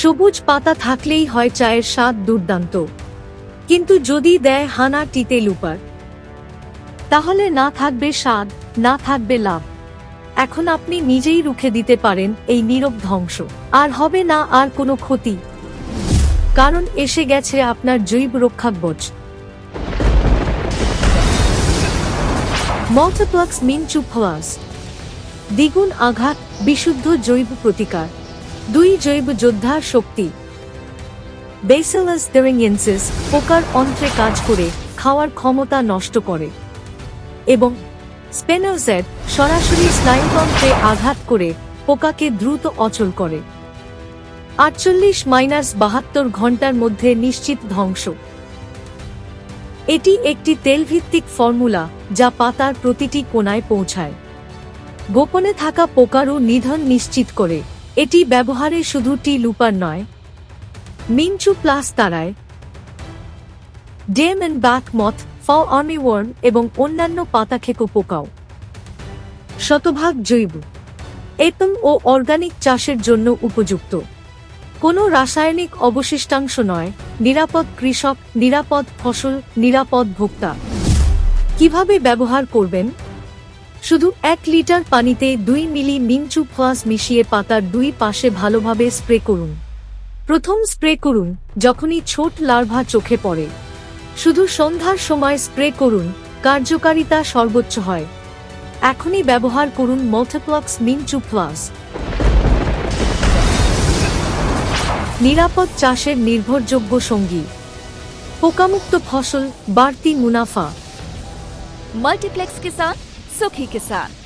সবুজ পাতা থাকলেই হয় চায়ের স্বাদ দুর্দান্ত। কিন্তু যদি দেয় হানা টিতে লুপার। তাহলে না থাকবে স্বাদ, না থাকবে লাভ। এখন আপনি নিজেই রুখে দিতে পারেন এই নীরব ধ্বংস। আর হবে না আর কোনো ক্ষতি। কারণ এসে গেছে আপনার জৈব রক্ষাকবচ মল্টিপ্লাক্স মিনচু ফ্লাস দ্বিগুণ আঘাত, বিশুদ্ধ জৈব প্রতিকার। দুই জৈব যোদ্ধার শক্তি। বেসেলাস ডেরিংয়েন্সিস পোকার অন্ত্রে কাজ করে, খাওয়ার ক্ষমতা নষ্ট করে। এবং স্পেনোজেড সরাসরি স্নায়ুতন্ত্রে আঘাত করে, পোকাকে দ্রুত অচল করে। আটচল্লিশ মাইনাস বাহাত্তর ঘণ্টার মধ্যে নিশ্চিত ধ্বংস। এটি একটি তেলভিত্তিক ফর্মুলা, যা পাতার প্রতিটি কোণায় পৌঁছায়। গোপনে থাকা পোকারও নিধন নিশ্চিত করে। এটি ব্যবহারে শুধু টি লুপার নয়। মিনচু প্লাস তারায়। Dame and back moth fall armyworm এবং অন্যান্য পাতাখেকো পোকাও। শতভাগ জৈব। এতম ও অর্গানিক চাষের জন্য উপযুক্ত। কোনো রাসায়নিক অবশিষ্টাংশ নয়, নিরাপদ কৃষক, নিরাপদ ফসল, নিরাপদ ভোক্তা। কীভাবে ব্যবহার করবেন? শুধু এক লিটার পানিতে দুই মিলি মিনচু ফোয়াস মিশিয়ে পাতার দুই পাশে ভালোভাবে স্প্রে করুন। প্রথম স্প্রে করুন যখনই ছোট লার্ভা চোখে পড়ে। শুধু সন্ধ্যার সময় স্প্রে করুন, কার্যকারিতা সর্বোচ্চ হয়। এখনই ব্যবহার করুন মথোপ্লক্স মিনচু প্লাস নিরাপদ চাষের নির্ভরযোগ্য সঙ্গী। পোকামুক্ত ফসল, বাড়তি মুনাফা। মাল্টিপ্লেক্স কিসান सुखी किसान।